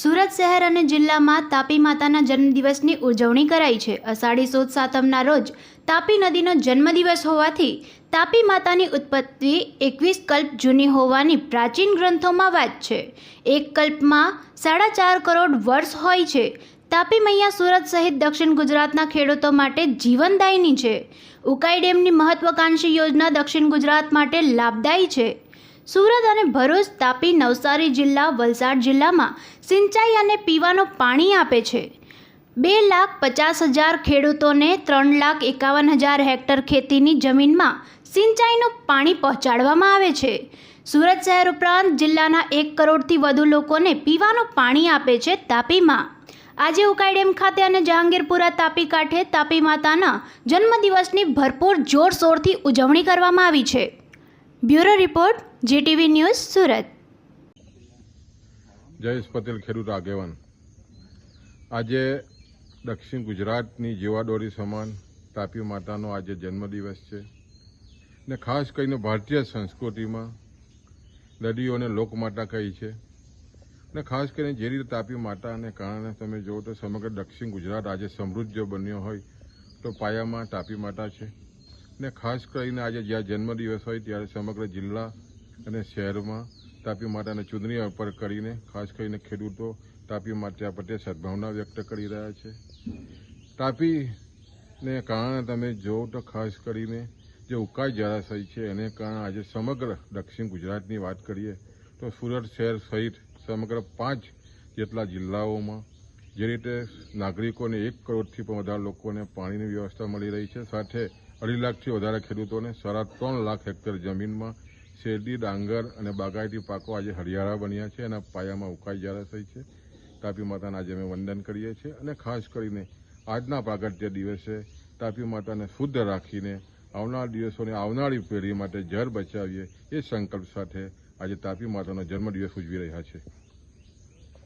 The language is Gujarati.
સુરત શહેર અને જિલ્લામાં તાપી માતાના જન્મદિવસની ઉજવણી કરાઈ છે. અષાઢી સુદ સાતમના રોજ તાપી નદીનો જન્મદિવસ હોવાથી તાપી માતાની ઉત્પત્તિ એકવીસ કલ્પ જૂની હોવાની પ્રાચીન ગ્રંથોમાં વાત છે. એક કલ્પમાં સાડા ચાર કરોડ વર્ષ હોય છે. તાપી મૈયા સુરત સહિત દક્ષિણ ગુજરાતના ખેડૂતો માટે જીવનદાયીની છે. ઉકાઈ ડેમની મહત્વાકાંક્ષી યોજના દક્ષિણ ગુજરાત માટે લાભદાયી છે. સુરત અને ભરૂચ તાપી નવસારી જિલ્લા, વલસાડ જિલ્લામાં સિંચાઈ અને પીવાનું પાણી આપે છે. બે લાખ પચાસ હજાર ખેડૂતોને ત્રણ લાખ એકાવન હજાર હેક્ટર ખેતીની જમીનમાં સિંચાઈનું પાણી પહોંચાડવામાં આવે છે. સુરત શહેર ઉપરાંત જિલ્લાના એક કરોડથી વધુ લોકોને પીવાનું પાણી આપે છે તાપીમાં. આજે ઉકાઈ ડેમ ખાતે અને જહાંગીરપુરા તાપી કાંઠે તાપી માતાના જન્મદિવસની ભરપૂર જોરશોરથી ઉજવણી કરવામાં આવી છે. Bureau report, GTV news, Surat. Jayesh Patel, ખેડૂત આગેવાન. આજે દક્ષિણ ગુજરાતની જીવાદોરી સમાન તાપી માતાનો આજે જન્મદિવસ છે ને ખાસ કરીને ભારતીય સંસ્કૃતિમાં નદીઓને લોકમાતા કહી છે ને ખાસ કરીને જે રીતે તાપી માતાને કારણે તમે જુઓ તો સમગ્ર દક્ષિણ ગુજરાત આજે સમૃદ્ધ બન્યો હોય તો પાયામાં તાપી માતા છે. ને ખાસ કરીને આજે જ્યાં જન્મદિવસ હોય ત્યારે સમગ્ર જિલ્લા અને શહેરમાં તાપી માતાને ચૂંટણી અર્પણ કરીને, ખાસ કરીને ખેડૂતો તાપી માતા પ્રત્યે સદભાવના વ્યક્ત કરી રહ્યા છે. તાપીને કારણે તમે જુઓ તો ખાસ કરીને જે ઉકાઈ જળાશય છે, એને કારણે આજે સમગ્ર દક્ષિણ ગુજરાતની વાત કરીએ તો સુરત શહેર સહિત સમગ્ર પાંચ જેટલા જિલ્લાઓમાં જે રીતે નાગરિકોને એક કરોડથી પણ વધારે લોકોને પાણીની વ્યવસ્થા મળી રહી છે. સાથે અઢી લાખથી વધારે ખેડૂતોને સાડા ત્રણ લાખ હેક્ટર જમીનમાં શેરડી, ડાંગર અને બાગાયતી પાકો આજે હરિયાળા બન્યા છે એના પાયામાં ઉકાઈ થઈ છે. તાપી માતાને આજે અમે વંદન કરીએ છીએ અને ખાસ કરીને આજના પ્રાગટ્ય દિવસે તાપી માતાને શુદ્ધ રાખીને આવનાર દિવસોને આવનારી પેઢી માટે જળ બચાવીએ એ સંકલ્પ સાથે આજે તાપી માતાનો જન્મદિવસ ઉજવી રહ્યા છે.